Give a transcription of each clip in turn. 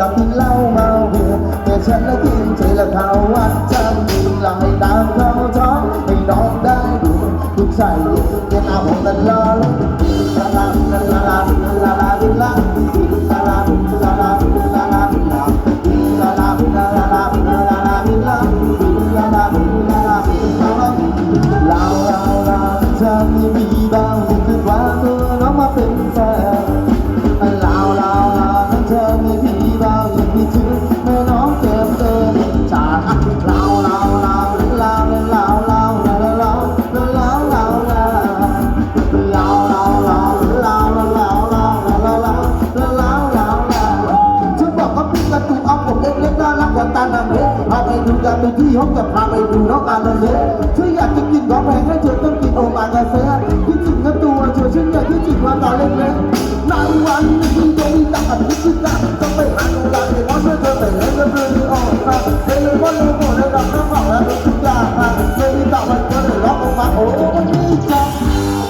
ลับกินเหล้าเมาหัวแต่ฉันละกินใจอละเขาว่าจำกินเหล้าให้ตามเขาท้องให้น้องได้ดูทุกใส่เย็นเย็นอาบองกันล่า เต็มที่หองกับพาไปดูน้องอาเล็กช่วยอยากจะกินของแพงให้เธอต้องกินโอมากาเซ่ที่ถึงกับตัวเธอฉันอยากคิดถึตความตาเล็กๆนานวันคุณจะมีตาอันนี้คือตาต้องไปหาโรงแรมที่เขาช่อเธอแต่เธอนกับเรื่องที่ออกมาเธอเลยว่าเราหมดแล้วเราต้องฝากแล้ทุกอย่างมาเธอที่ตาวันก็เลยร้องออกมาโอ้วันนี้จ้ะ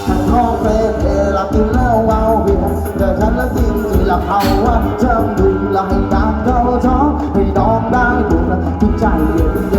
ฉันขอเฟรนเอลับกินแล้วเมาเบียร์แต่ฉันและจริงๆหลับเอาว่าเธอดูให้ตามเขาท้อให้ดอ 下一个。